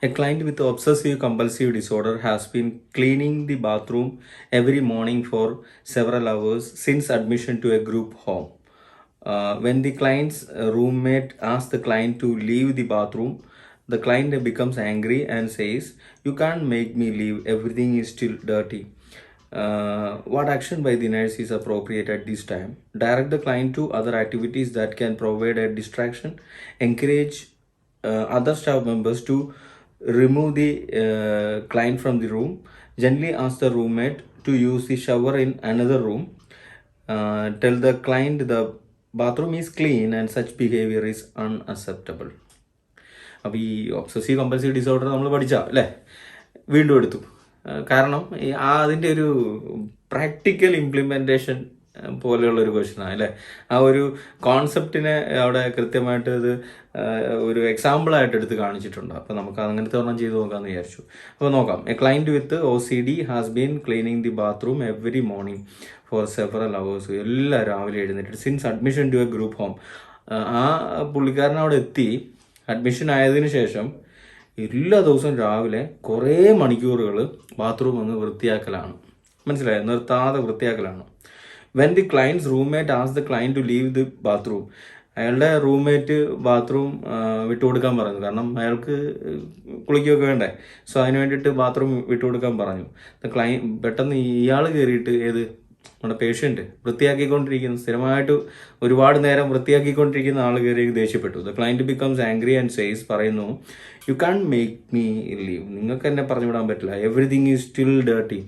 A client with obsessive compulsive disorder has been cleaning the bathroom every morning for several hours since admission to a group home. Uh, when the client's uh, roommate asks the client to leave the bathroom, the client becomes angry and says, You can't make me leave, everything is still dirty. Uh, what action by the nurse is appropriate at this time? Direct the client to other activities that can provide a distraction. Encourage uh, other staff members to remove the uh, client from the room. Gently ask the roommate to use the shower in another room. Uh, tell the client the bathroom is clean and such behavior is unacceptable. അപ്പോൾ ഈ obsessive compulsive disorder നമ്മൾ പഠിച്ചാൽ അല്ലേ വീണ്ടും എടുത്തു കാരണം ആ അതിന്റെ ഒരു പ്രാക്ടിക്കൽ ഇംപ്ലിമെന്റേഷൻ പോലെയുള്ള ഒരു ക്വസ്റ്റനാണ് അല്ലേ? ആ ഒരു കോൺസെപ്റ്റിനെ അവിടെ കൃത്യമായിട്ട് ഇത് ഒരു എക്സാമ്പിളായിട്ട് എടുത്ത് കാണിച്ചിട്ടുണ്ട്. അപ്പോൾ നമുക്ക് അങ്ങനത്തെ ഒരെണ്ണം ചെയ്ത് നോക്കാമെന്ന് വിചാരിച്ചു. അപ്പോൾ നോക്കാം. A client with O C D has been cleaning the bathroom every morning for several hours എല്ലാം രാവിലെ എഴുന്നേറ്റ് since admission to a group home ആ പുള്ളിക്കാരൻ അവിടെ എത്തി. അഡ്മിഷൻ ആയതിനു ശേഷം എല്ലാ ദിവസവും രാവിലെ കുറേ മണിക്കൂറുകൾ ബാത്റൂം ഒന്ന് വൃത്തിയാക്കലാണ്. മനസ്സിലായോ? നിർത്താതെ വൃത്തിയാക്കലാണ്. When the client's roommate as the client to leave the bathroom അയാളുടെ റൂംമേറ്റ് ബാത്റൂം വിട്ടുകൊടുക്കാൻ പറഞ്ഞു. കാരണം അയാൾക്ക് കുളിക്കുകയൊക്കെ വേണ്ടേ. സോ അതിന് വേണ്ടിയിട്ട് ബാത്റൂം വിട്ടുകൊടുക്കാൻ പറഞ്ഞു. ക്ലൈ പെട്ടെന്ന് ഇയാൾ കയറിയിട്ട് ഏത്? നമ്മുടെ പേഷ്യന്റ് വൃത്തിയാക്കിക്കൊണ്ടിരിക്കുന്ന. സ്ഥിരമായിട്ട് ഒരുപാട് നേരം വൃത്തിയാക്കിക്കൊണ്ടിരിക്കുന്ന ആൾ കയറി ദേഷ്യപ്പെട്ടു. The client becomes angry and says പറയുന്നു you can't make me leave നിങ്ങൾക്ക് എന്നെ പറഞ്ഞു വിടാൻ പറ്റില്ല. എവറിഥിങ് ഈസ് സ്റ്റിൽ ഡേർട്ടി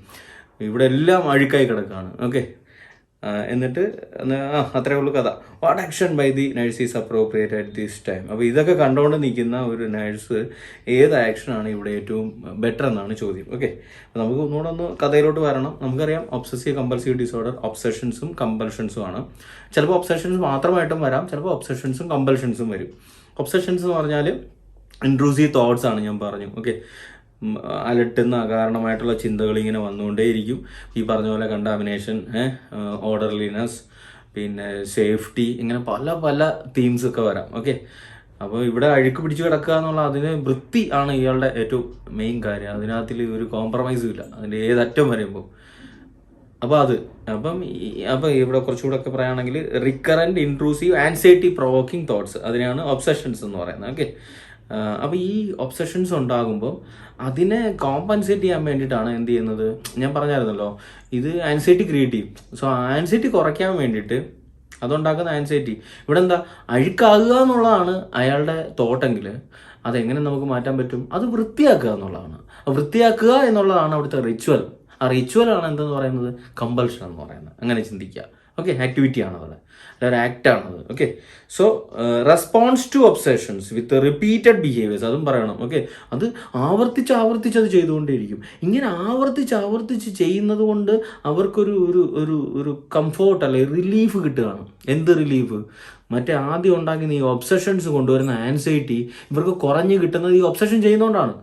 ഇവിടെ എല്ലാം അഴുക്കായി കിടക്കുകയാണ്. ഓക്കെ എന്നിട്ട് അത്രേ ഉള്ളൂ കഥ. What action by the nurse is appropriate at this time അപ്പോൾ ഇതൊക്കെ കണ്ടുകൊണ്ട് നിൽക്കുന്ന ഒരു നഴ്സ് ഏത് ആക്ഷനാണ് ഇവിടെ ഏറ്റവും ബെറ്റർ എന്നാണ് ചോദ്യം. ഓക്കെ അപ്പോൾ നമുക്ക് ഒന്നുകൂടെ ഒന്ന് കഥയിലോട്ട് വരണം. നമുക്കറിയാം ഒബ്സസീവ് കമ്പൽസീവ് ഡിസോർഡർ ഒബ്സഷൻസും കമ്പൽഷൻസും ആണ്. ചിലപ്പോൾ ഒബ്സഷൻസ് മാത്രമായിട്ടും വരാം ചിലപ്പോൾ ഒബ്സഷൻസും കമ്പൽഷൻസും വരും. ഒബ്സഷൻസ് എന്ന് പറഞ്ഞാൽ ഇൻട്രൂസീവ് തോട്ട്സ് ആണ് ഞാൻ പറഞ്ഞു. ഓക്കെ അലട്ടുന്ന അകാരണമായിട്ടുള്ള ചിന്തകൾ ഇങ്ങനെ വന്നുകൊണ്ടേയിരിക്കും. ഈ പറഞ്ഞ പോലെ കണ്ടാമിനേഷൻ ഓർഡർലിനെസ് പിന്നെ സേഫ്റ്റി ഇങ്ങനെ പല പല തീംസ് ഒക്കെ വരാം. ഓക്കെ? അപ്പോൾ ഇവിടെ അഴുക്ക് പിടിച്ച് കിടക്കുക എന്നുള്ള അതിന് വൃത്തി ആണ് ഇയാളുടെ ഏറ്റവും മെയിൻ കാര്യം. അതിനകത്തിൽ ഒരു കോംപ്രമൈസും ഇല്ല. അതിന്റെ ഏതറ്റം വരുമ്പോൾ. അപ്പോൾ അത്. അപ്പം അപ്പം ഇവിടെ കുറച്ചുകൂടെ ഒക്കെ പറയുകയാണെങ്കിൽ recurrent intrusive anxiety provoking thoughts അതിനെയാണ് ഒബ്സഷൻസ് എന്ന് പറയുന്നത്. ഓക്കെ? അപ്പോൾ ഈ ഒബ്സഷൻസ് ഉണ്ടാകുമ്പോൾ അതിനെ കോമ്പൻസേറ്റ് ചെയ്യാൻ വേണ്ടിയിട്ടാണ് എന്ത് ചെയ്യുന്നത്? ഞാൻ പറഞ്ഞായിരുന്നല്ലോ ഇത് ആൻസൈറ്റി ക്രിയേറ്റ് ചെയ്യും. സോ ആൻസൈറ്റി കുറയ്ക്കാൻ വേണ്ടിയിട്ട് അതുണ്ടാക്കുന്ന ആൻസൈറ്റി ഇവിടെ എന്താ അഴുക്കാകുക എന്നുള്ളതാണ് അയാളുടെ തോട്ടെങ്കിൽ അതെങ്ങനെ നമുക്ക് മാറ്റാൻ പറ്റും? അത് വൃത്തിയാക്കുക എന്നുള്ളതാണ്. വൃത്തിയാക്കുക എന്നുള്ളതാണ് അവിടുത്തെ റിച്വൽ ആ റിച്വൽ ആണ് എന്തെന്ന് പറയുന്നത്? കമ്പൽഷൻ എന്ന് പറയുന്നത്. അങ്ങനെ ചിന്തിക്കുക. ഓക്കെ ആക്ടിവിറ്റി ആണ് അത്? ഒരു ആക്ട് ആണത് okay so response to obsessions with repeated behaviours അതും പറയണം. ഓക്കെ അത് ആവർത്തിച്ച് ആവർത്തിച്ച് അത് ചെയ്തുകൊണ്ടേയിരിക്കും. ഇങ്ങനെ ആവർത്തിച്ച് ആവർത്തിച്ച് ചെയ്യുന്നത് കൊണ്ട് അവർക്കൊരു ഒരു ഒരു ഒരു കംഫോർട്ട് അല്ലെ റിലീഫ് കിട്ടുകയാണ്. എന്ത് റിലീഫ് മറ്റേ ആദ്യം ഉണ്ടാക്കുന്ന ഈ ഒബ്സെഷൻസ് കൊണ്ടുവരുന്ന ആൻസൈറ്റി ഇവർക്ക് കുറഞ്ഞ് കിട്ടുന്നത് ഈ ഒബ്സെഷൻ ചെയ്യുന്നതുകൊണ്ടാണ്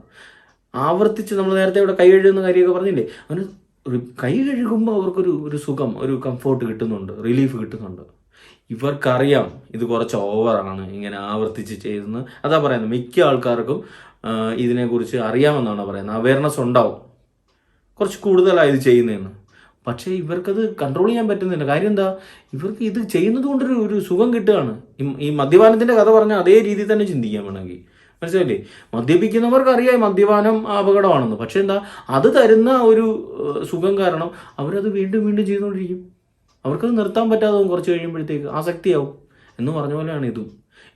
ആവർത്തിച്ച് നമ്മൾ നേരത്തെ ഇവിടെ കൈ എഴുതുന്ന കാര്യമൊക്കെ പറഞ്ഞില്ലേ? അവന് ഒരു കൈ കഴുകുമ്പോൾ അവർക്കൊരു ഒരു സുഖം ഒരു കംഫോർട്ട് കിട്ടുന്നുണ്ട് റിലീഫ് കിട്ടുന്നുണ്ട്. ഇവർക്കറിയാം ഇത് കുറച്ച് ഓവറാണ് ഇങ്ങനെ ആവർത്തിച്ച് ചെയ്യുന്നത് അതാ പറയുന്നത് മിക്ക ആൾക്കാർക്കും ഇതിനെക്കുറിച്ച് അറിയാമെന്നാണ് പറയുന്നത്. അവയർനെസ് ഉണ്ടാവും. കുറച്ച് കൂടുതലാണ് ഇത് ചെയ്യുന്നതെന്ന്. പക്ഷേ ഇവർക്കത് കൺട്രോൾ ചെയ്യാൻ പറ്റുന്നില്ല. കാര്യം എന്താ? ഇവർക്ക് ഇത് ചെയ്യുന്നത് കൊണ്ടൊരു ഒരു സുഖം കിട്ടുകയാണ്. ഈ- മദ്യപാനത്തിന്റെ കഥ പറഞ്ഞാൽ അതേ രീതിയിൽ തന്നെ ചിന്തിക്കാൻ വേണമെങ്കിൽ. മനസ്സിലായില്ലേ? മദ്യപിക്കുന്നവർക്ക് അറിയാം മദ്യപാനം അപകടമാണെന്ന്. പക്ഷെ എന്താ അത് തരുന്ന ഒരു സുഖം കാരണം അവരത് വീണ്ടും വീണ്ടും ചെയ്തുകൊണ്ടിരിക്കും. അവർക്കത് നിർത്താൻ പറ്റാതെ കുറച്ച് കഴിയുമ്പോഴത്തേക്ക്. ആസക്തിയാവും എന്ന് പറഞ്ഞ പോലെയാണ് ഇതും.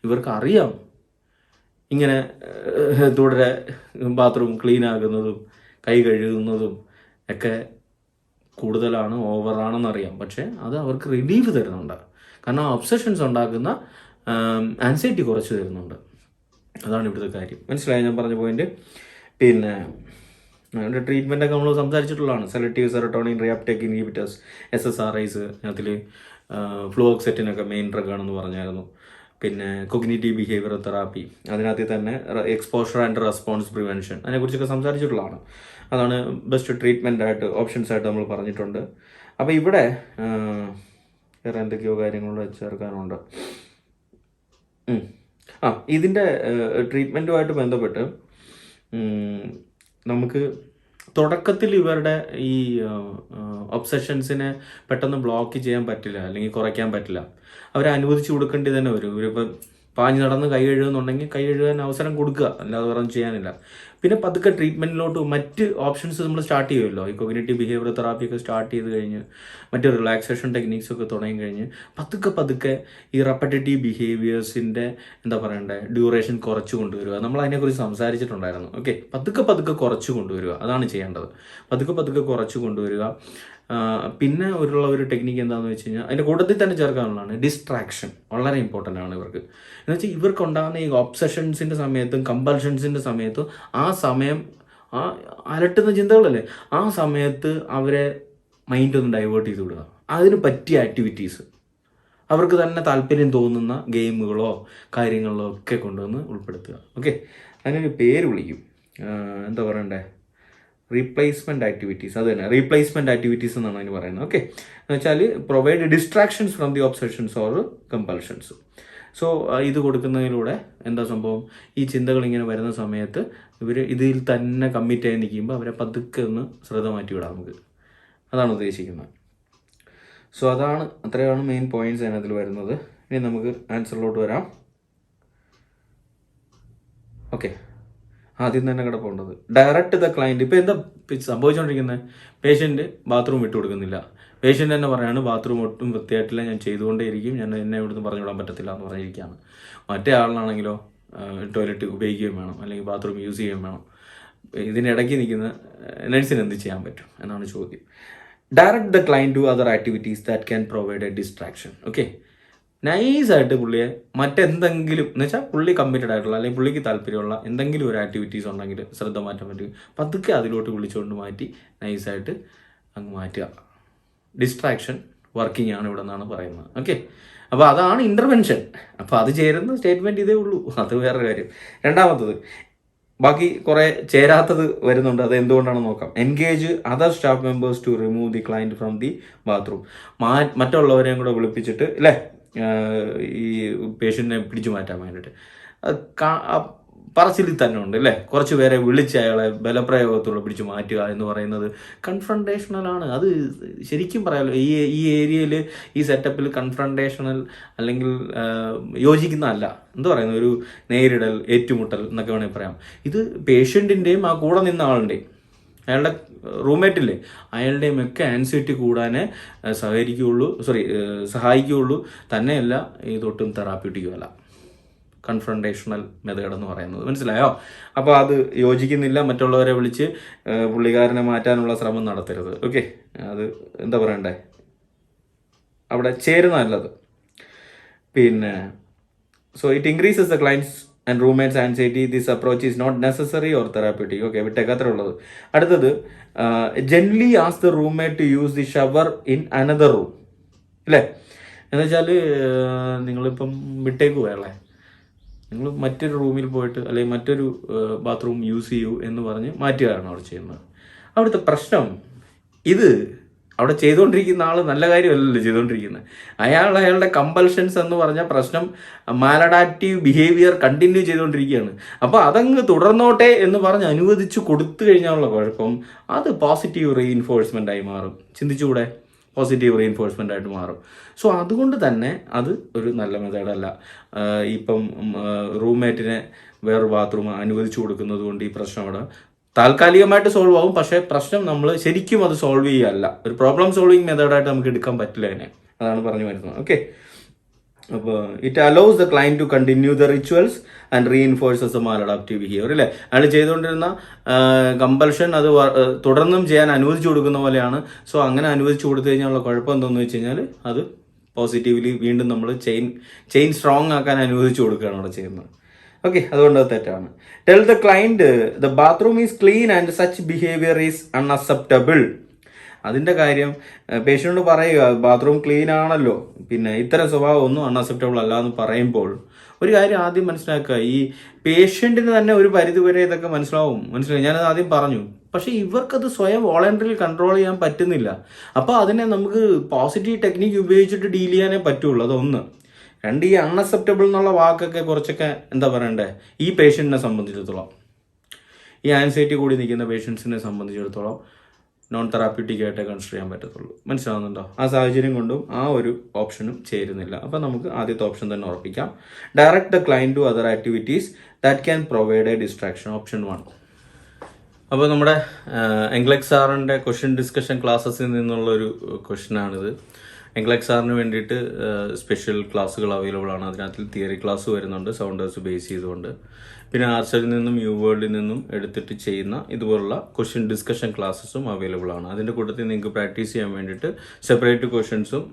ഇവർക്ക് അറിയാം ഇങ്ങനെ തുടരെ ബാത്റൂം ക്ലീൻ ആകുന്നതും കൈ കഴുകുന്നതും ഒക്കെ കൂടുതലാണ് ഓവറാണെന്ന് അറിയാം പക്ഷേ അത് അവർക്ക് റിലീഫ് തരുന്നുണ്ട്. കാരണം ഒബ്സഷൻസ് ഉണ്ടാക്കുന്ന ആൻസൈറ്റി കുറച്ച് തരുന്നുണ്ട്. അതാണ് ഇവിടുത്തെ കാര്യം. മനസ്സിലായോ? ഞാൻ പറഞ്ഞ പോയിന്റ് പിന്നെ അതിന്റെ ട്രീറ്റ്മെന്റ് ഒക്കെ നമ്മൾ സംസാരിച്ചിട്ടുള്ളതാണ്. Selective serotonin reuptake inhibitors S S R I's അതിൽ ഫ്ലൂഓക്സെറ്റിനൊക്കെ മെയിൻ ഡ്രഗ് ആണെന്ന് പറഞ്ഞായിരുന്നു. പിന്നെ കൊഗ്നേറ്റീവ് ബിഹേവിയർ തെറാപ്പി അതിനകത്ത് തന്നെ എക്സ്പോഷർ ആൻഡ് റെസ്പോൺസ് പ്രിവെൻഷൻ അതിനെക്കുറിച്ചൊക്കെ സംസാരിച്ചിട്ടുള്ളതാണ്. അതാണ് ബെസ്റ്റ് ട്രീറ്റ്മെന്റ് ആയിട്ട് ഓപ്ഷൻസ് ആയിട്ട് നമ്മൾ പറഞ്ഞിട്ടുണ്ട്. അപ്പോൾ ഇവിടെ വേറെ എന്തൊക്കെയോ കാര്യങ്ങളോട് ചേർക്കാനുണ്ട്. ആ ഇതിന്റെ ട്രീറ്റ്മെന്റുമായിട്ട് ബന്ധപ്പെട്ട് നമുക്ക് തുടക്കത്തിൽ ഇവരുടെ ഈ ഒബ്സഷൻസിനെ പെട്ടെന്ന് ബ്ലോക്ക് ചെയ്യാൻ പറ്റില്ല അല്ലെങ്കിൽ കുറയ്ക്കാൻ പറ്റില്ല. അവരെ അനുവദിച്ചു കൊടുക്കേണ്ടി തന്നെ വരും. ഇവരിപ്പം പാഞ്ഞ് നടന്ന് കൈ കഴുകുന്നുണ്ടെങ്കിൽ കൈ കഴുകാൻ അവസരം കൊടുക്കുക. അല്ലാതെ ഒന്നും ചെയ്യാനില്ല. പിന്നെ പതുക്കെ ട്രീറ്റ്മെന്റിലോട്ട് മറ്റ് ഓപ്ഷൻസ് നമ്മൾ സ്റ്റാർട്ട് ചെയ്യുമല്ലോ. ഈ കൊഗ്നേറ്റീവ് ബിഹേവിയർ തെറാപ്പി ഒക്കെ സ്റ്റാർട്ട് ചെയ്ത് കഴിഞ്ഞ് മറ്റ് റിലാക്സേഷൻ ടെക്നീക്സ് ഒക്കെ തുടങ്ങി കഴിഞ്ഞ് പതുക്കെ പതുക്കെ ഈ റെപ്പറ്റേറ്റീവ് ബിഹേവിയേഴ്സിന്റെ എന്താ പറയണ്ടേ ഡ്യൂറേഷൻ കുറച്ച് കൊണ്ടുവരിക. നമ്മൾ അതിനെക്കുറിച്ച് സംസാരിച്ചിട്ടുണ്ടായിരുന്നു. ഓക്കെ പതുക്കെ പതുക്കെ കുറച്ച് കൊണ്ടുവരിക. അതാണ് ചെയ്യേണ്ടത്. പതുക്കെ പതുക്കെ കുറച്ച് കൊണ്ടുവരിക. പിന്നെ ഉള്ള ഒരു ടെക്നിക്ക് എന്താണെന്ന് വെച്ച് കഴിഞ്ഞാൽ അതിന്റെ കൂട്ടത്തിൽ തന്നെ ചേർക്കാനുള്ളതാണ് ഡിസ്ട്രാക്ഷൻ വളരെ ഇമ്പോർട്ടന്റ് ആണ് ഇവർക്ക്. എന്ന് വെച്ചാൽ ഇവർക്കുണ്ടാകുന്ന ഈ ഒബ്സഷൻസിന്റെ സമയത്തും കമ്പൽഷൻസിന്റെ സമയത്തും ആ സമയം ആ അലട്ടുന്ന ചിന്തകളല്ലേ? ആ സമയത്ത് അവരെ മൈൻഡ് ഒന്ന് ഡൈവേർട്ട് ചെയ്ത് വിടുക. അതിന് പറ്റിയ ആക്ടിവിറ്റീസ് അവർക്ക് തന്നെ താല്പര്യം തോന്നുന്ന ഗെയിമുകളോ കാര്യങ്ങളോ ഒക്കെ കൊണ്ടുവന്ന് ഉൾപ്പെടുത്തുക. ഓക്കെ അതിനൊരു പേര് വിളിക്കും. എന്താ പറയണ്ടേ? റീപ്ലേസ്മെന്റ് ആക്ടിവിറ്റീസ് അത് തന്നെ. റീപ്ലേസ്മെന്റ് ആക്ടിവിറ്റീസ് എന്നാണ് അതിന് പറയുന്നത്. ഓക്കെ എന്ന് വെച്ചാൽ provide distractions from the obsessions or compulsions so ഇത് കൊടുക്കുന്നതിലൂടെ എന്താ സംഭവം? ഈ ചിന്തകൾ ഇങ്ങനെ വരുന്ന സമയത്ത് ഇവർ ഇതിൽ തന്നെ കമ്മിറ്റ് ആയി നിൽക്കുമ്പോൾ അവരെ പതുക്കെ ഒന്ന് ശ്രദ്ധ മാറ്റി വിടാം നമുക്ക്. അതാണ് ഉദ്ദേശിക്കുന്നത്. സോ അതാണ് അത്രയാണ് മെയിൻ പോയിന്റ്സ് അതിനകത്തിൽ വരുന്നത്. ഇനി നമുക്ക് ആൻസറിലോട്ട് വരാം. ഓക്കെ ആദ്യം തന്നെ കിടപ്പുണ്ടത് ഡയറക്റ്റ് ദ ക്ലയന്റ് ഇപ്പോൾ എന്താ സംഭവിച്ചുകൊണ്ടിരിക്കുന്നത് പേഷ്യന്റ് ബാത്റൂം വിട്ടു കൊടുക്കുന്നില്ല. പേഷ്യന്റ് തന്നെ പറയാണ് ബാത്റൂം ഒട്ടും വൃത്തിയായിട്ടില്ല. ഞാൻ ചെയ്തുകൊണ്ടേയിരിക്കും. ഞാൻ എന്നെ ഇവിടുന്ന് പറഞ്ഞു വിടാൻ പറ്റത്തില്ല എന്ന് പറഞ്ഞിരിക്കുകയാണ്. മറ്റേ ആളിനാണെങ്കിലോ ടോയ്ലറ്റ് ഉപയോഗിക്കുകയും വേണം. അല്ലെങ്കിൽ ബാത്റൂം യൂസ് ചെയ്യുകയും വേണം. ഇതിനിടയ്ക്ക് നിൽക്കുന്ന നഴ്സിന് എന്ത് ചെയ്യാൻ പറ്റും എന്നാണ് ചോദ്യം. Direct the client to other activities that can provide a distraction okay നൈസായിട്ട് പുള്ളിയെ മറ്റെന്തെങ്കിലും എന്ന് വെച്ചാൽ പുള്ളി കമ്മിറ്റഡ് ആയിട്ടുള്ള അല്ലെങ്കിൽ പുള്ളിക്ക് താല്പര്യമുള്ള എന്തെങ്കിലും ഒരു ആക്ടിവിറ്റീസ് ഉണ്ടെങ്കിൽ ശ്രദ്ധ മാറ്റാൻ പറ്റും പതുക്കെ അതിലോട്ട് വിളിച്ചുകൊണ്ട് മാറ്റി നൈസായിട്ട് അങ്ങ് മാറ്റുക. ഡിസ്ട്രാക്ഷൻ വർക്കിംഗ് ആണ് ഇവിടെ നിന്നാണ് പറയുന്നത്. ഓക്കെ അപ്പോൾ അതാണ് ഇന്റർവെൻഷൻ അപ്പോൾ അത് ചേരുന്ന സ്റ്റേറ്റ്മെന്റ് ഇതേ ഉള്ളൂ. അത് വേറെ കാര്യം. രണ്ടാമത്തത് ബാക്കി കുറേ ചേരാത്തത് വരുന്നുണ്ട്. അത് എന്തുകൊണ്ടാണെന്ന് നോക്കാം. Engage other staff members to remove the client from the bathroom മാ മറ്റുള്ളവരെയും കൂടെ വിളിപ്പിച്ചിട്ട് അല്ലേ? ഈ പേഷ്യന്റിനെ പിടിച്ചു മാറ്റാൻ വേണ്ടിയിട്ട്. പറച്ചിലിൽ തന്നെ ഉണ്ട് അല്ലേ? കുറച്ച് പേരെ വിളിച്ച് അയാളെ ബലപ്രയോഗത്തോടെ പിടിച്ചു മാറ്റുക എന്ന് പറയുന്നത് കൺഫ്രണ്ടേഷണലാണ് അത് ശരിക്കും പറയാമല്ലോ ഈ ഈ ഏരിയയിൽ ഈ സെറ്റപ്പിൽ കൺഫ്രണ്ടേഷണൽ അല്ലെങ്കിൽ യോജിക്കുന്നതല്ല. എന്താ പറയുന്നത് ഒരു നേരിടൽ ഏറ്റുമുട്ടൽ എന്നൊക്കെ വേണമെങ്കിൽ പറയാം. ഇത് പേഷ്യന്റിന്റെയും ആ കൂടെ നിന്ന ആളുടെയും അയാളുടെ റൂംമേറ്റില്ലേ? അയാളുടെയും ഒക്കെ ആൻസൈറ്റി കൂടാനേ സഹകരിക്കുകയുള്ളൂ സോറി സഹായിക്കുകയുള്ളൂ. തന്നെയല്ല ഇതൊട്ടും തെറാപ്യൂട്ടിക്കും അല്ല കൺഫ്രണ്ടേഷണൽ മെത്തേഡ് എന്ന് പറയുന്നത്. മനസ്സിലായോ? അപ്പോൾ അത് യോജിക്കുന്നില്ല. മറ്റുള്ളവരെ വിളിച്ച് പുള്ളിക്കാരനെ മാറ്റാനുള്ള ശ്രമം നടത്തരുത്. ഓക്കെ? അത് എന്താ പറയണ്ടേ? അവിടെ ചേരുന്നതല്ലത്. പിന്നെ so it increases the client's and roommates anxiety this approach is not necessary or therapeutic okay വിട്ടേക്ക് അത്ര ഉള്ളത്. അടുത്തത് gently ask the roommate to use the shower in another room അല്ലേ? എന്ന് വെച്ചാൽ നിങ്ങളിപ്പം വിട്ടേക്ക് പോയല്ലേ നിങ്ങൾ മറ്റൊരു റൂമിൽ പോയിട്ട് അല്ലെങ്കിൽ മറ്റൊരു ബാത്റൂം യൂസ് ചെയ്യൂ എന്ന് പറഞ്ഞ് മാറ്റുകയാണ് അവിടെ ചെയ്യുന്നത്. അവിടുത്തെ പ്രശ്നം ഇത് അവിടെ ചെയ്തുകൊണ്ടിരിക്കുന്ന ആൾ നല്ല കാര്യമല്ലല്ലോ ചെയ്തുകൊണ്ടിരിക്കുന്നത്. അയാൾ അയാളുടെ കമ്പൽഷൻസ് എന്ന് പറഞ്ഞ പ്രശ്നം മാലഡാക്റ്റീവ് ബിഹേവിയർ കണ്ടിന്യൂ ചെയ്തുകൊണ്ടിരിക്കുകയാണ്. അപ്പോൾ അതങ്ങ് തുടർന്നോട്ടെ എന്ന് പറഞ്ഞ് അനുവദിച്ചു കൊടുത്തു കഴിഞ്ഞാലുള്ള കുഴപ്പം അത് പോസിറ്റീവ് റീഇൻഫോഴ്സ്മെന്റ് ആയി മാറും. ചിന്തിച്ചുകൂടെ? പോസിറ്റീവ് റീഇൻഫോഴ്സ്മെന്റ് ആയിട്ട് മാറും. സോ അതുകൊണ്ട് തന്നെ അത് ഒരു നല്ല മെത്തേഡല്ല ഇപ്പം റൂംമേറ്റിനെ വേറൊരു ബാത്റൂം അനുവദിച്ചു കൊടുക്കുന്നത് കൊണ്ട് ഈ പ്രശ്നം അവിടെ താൽക്കാലികമായിട്ട് സോൾവ് ആവും. പക്ഷേ പ്രശ്നം നമ്മൾ ശരിക്കും അത് സോൾവ് ചെയ്യല്ല. ഒരു പ്രോബ്ലം സോൾവിങ് മെത്തേഡായിട്ട് നമുക്ക് എടുക്കാൻ പറ്റില്ല അതിനെ. അതാണ് പറഞ്ഞു വരുന്നത്. ഓക്കെ അപ്പോൾ it allows the client to continue the rituals and reinforces maladaptive behaviour അല്ലേ? അയാൾ ചെയ്തുകൊണ്ടിരുന്ന കമ്പൽഷൻ അത് തുടർന്നും ചെയ്യാൻ അനുവദിച്ചു കൊടുക്കുന്ന പോലെയാണ്. സോ അങ്ങനെ അനുവദിച്ചു കൊടുത്തു കഴിഞ്ഞാലുള്ള കുഴപ്പം എന്തെന്ന് വെച്ച് കഴിഞ്ഞാൽ അത് പോസിറ്റീവ്ലി വീണ്ടും നമ്മൾ ചെയിൻ ചെയിൻ സ്ട്രോങ് ആക്കാൻ അനുവദിച്ചു കൊടുക്കുകയാണ് അവിടെ ചെയ്യുന്നത്. ഓക്കെ അതുകൊണ്ട് അത് തെറ്റാണ്. Tell the client the bathroom is clean and such behaviour is unacceptable അതിന്റെ കാര്യം പേഷ്യന്റോട് പറയുക ബാത്റൂം ക്ലീൻ ആണല്ലോ. പിന്നെ ഇത്തരം സ്വഭാവം ഒന്നും അൺഅക്സെപ്റ്റബിൾ അല്ല എന്ന് പറയുമ്പോൾ ഒരു കാര്യം ആദ്യം മനസ്സിലാക്കുക ഈ പേഷ്യന്റിന് തന്നെ ഒരു പരിധി വരെ ഇതൊക്കെ മനസ്സിലാവും. മനസ്സിലായി? ഞാനത് ആദ്യം പറഞ്ഞു. പക്ഷേ ഇവർക്കത് സ്വയം വോളണ്ടറിൽ കൺട്രോൾ ചെയ്യാൻ പറ്റുന്നില്ല. അപ്പോൾ അതിനെ നമുക്ക് പോസിറ്റീവ് ടെക്നിക്ക് ഉപയോഗിച്ചിട്ട് ഡീൽ ചെയ്യാനേ പറ്റുള്ളൂ അതൊന്ന്. രണ്ട് ഈ അൺഅക്സെപ്റ്റബിൾ എന്നുള്ള വാക്കൊക്കെ കുറച്ചൊക്കെ എന്താ പറയണ്ടേ? ഈ പേഷ്യന്റിനെ സംബന്ധിച്ചിടത്തോളം ഈ ആൻസൈറ്റി കൂടി നിൽക്കുന്ന പേഷ്യൻസിനെ സംബന്ധിച്ചിടത്തോളം നോൺ തെറാപ്യൂട്ടിക് ആയിട്ടേ കൺസിഡർ ചെയ്യാൻ പറ്റത്തുള്ളൂ. മനസ്സിലാവുന്നുണ്ടോ? ആ സാഹചര്യം കൊണ്ടും ആ ഒരു ഓപ്ഷനും ചേരുന്നില്ല. അപ്പോൾ നമുക്ക് ആദ്യത്തെ ഓപ്ഷൻ തന്നെ ഉറപ്പിക്കാം. Direct the client to other activities that can provide a distraction option one അപ്പോൾ നമ്മുടെ എംഗ്ലക് സാറിന്റെ ക്വസ്റ്റ്യൻ ഡിസ്കഷൻ ക്ലാസ്സസിൽ നിന്നുള്ളൊരു ക്വസ്റ്റ്യനാണിത് എംഗ്ലക് സാറിന് വേണ്ടിയിട്ട് സ്പെഷ്യൽ ക്ലാസ്സുകൾ അവൈലബിൾ ആണ്. അതിനകത്ത് തിയറി ക്ലാസ് വരുന്നുണ്ട് സൗണ്ടേഴ്സ് ബേസ് ചെയ്തുകൊണ്ട്. പിന്നെ ആർച്ചറിൽ നിന്നും യു വേൾഡിൽ നിന്നും എടുത്തിട്ട് ചെയ്യുന്ന ഇതുപോലുള്ള ക്വസ്റ്റ്യൻ ഡിസ്കഷൻ ക്ലാസ്സസും അവൈലബിൾ ആണ്. അതിന്റെ കൂട്ടത്തിൽ നിങ്ങൾക്ക് പ്രാക്ടീസ് ചെയ്യാൻ വേണ്ടിയിട്ട് സെപ്പറേറ്റ് ക്വസ്റ്റ്യൻസും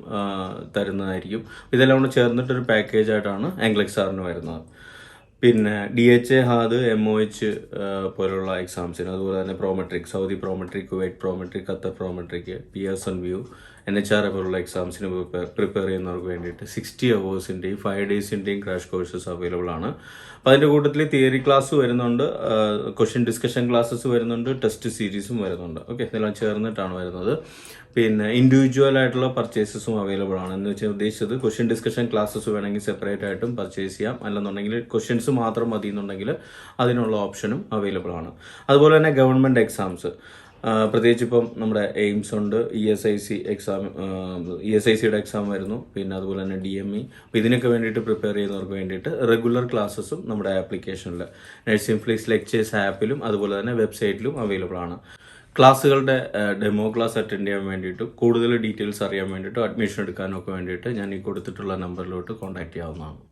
തരുന്നതായിരിക്കും. ഇതെല്ലാം കൂടെ ചേർന്നിട്ടൊരു പാക്കേജ് ആയിട്ടാണ് എംഗ്ലക് സാറിന് വരുന്നത്. പിന്നെ D H A HAAD M O H പോലുള്ള എക്സാംസിന് അതുപോലെ തന്നെ Prometric Saudi Prometric Kuwait Prometric Qatar Prometric Pearson VUE N H R പോലുള്ള എക്സാംസിന് പ്രിപ്പയർ ചെയ്യുന്നവർക്ക് വേണ്ടിയിട്ട് സിക്സ്റ്റി അവേഴ്സിന്റെയും ഫൈവ് ഡേയ്സിന്റെയും ക്രാഷ് കോഴ്സസ് അവൈലബിൾ ആണ്. അപ്പോൾ അതിന്റെ കൂട്ടത്തിൽ തിയറി ക്ലാസ് വരുന്നുണ്ട് ക്വസ്റ്റ്യൻ ഡിസ്കഷൻ ക്ലാസ്സസ് വരുന്നുണ്ട് ടെസ്റ്റ് സീരീസും വരുന്നുണ്ട്. ഓക്കെ ഇതെല്ലാം ചേർന്നിട്ടാണ് വരുന്നത്. പിന്നെ ഇൻഡിവിജ്വൽ ആയിട്ടുള്ള പർച്ചേസസും അവൈലബിൾ ആണ്. എന്ന് വെച്ചാൽ ഉദ്ദേശിച്ചത് ക്വസ്റ്റ്യൻ ഡിസ്കഷൻ ക്ലാസ്സസ് വേണമെങ്കിൽ സെപ്പറേറ്റ് ആയിട്ടും പർച്ചേസ് ചെയ്യാം. അല്ലെന്നുണ്ടെങ്കിൽ ക്വസ്റ്റ്യൻസ് മാത്രം മതി എന്നുണ്ടെങ്കിൽ അതിനുള്ള ഓപ്ഷനും അവൈലബിൾ ആണ്. അതുപോലെ തന്നെ ഗവൺമെന്റ് എക്സാംസ് പ്രത്യേകിച്ച് ഇപ്പം നമ്മുടെ എയിംസ് ഉണ്ട്. E E S I C exam E S I സിയുടെ എക്സാം വരുന്നു. പിന്നെ അതുപോലെ തന്നെ ഡി എം ഇ അപ്പോൾ ഇതിനൊക്കെ വേണ്ടിയിട്ട് പ്രിപ്പയർ ചെയ്യുന്നവർക്ക് വേണ്ടിയിട്ട് റെഗുലർ ക്ലാസ്സസും നമ്മുടെ ആപ്ലിക്കേഷനിൽ നഴ്സിംഗ് ഫ്ലിക്സ് ലെക്ചേഴ്സ് ആപ്പിലും അതുപോലെ തന്നെ വെബ്സൈറ്റിലും അവൈലബിൾ ആണ്. ക്ലാസ്സുകളുടെ ഡെമോ ക്ലാസ് അറ്റൻഡ് ചെയ്യാൻ വേണ്ടിയിട്ടും കൂടുതൽ ഡീറ്റെയിൽസ് അറിയാൻ വേണ്ടിയിട്ടും അഡ്മിഷൻ എടുക്കാനൊക്കെ വേണ്ടിയിട്ട് ഞാൻ ഈ കൊടുത്തിട്ടുള്ള നമ്പറിലോട്ട് കോൺടാക്ട് ചെയ്യാവുന്നതാണ്.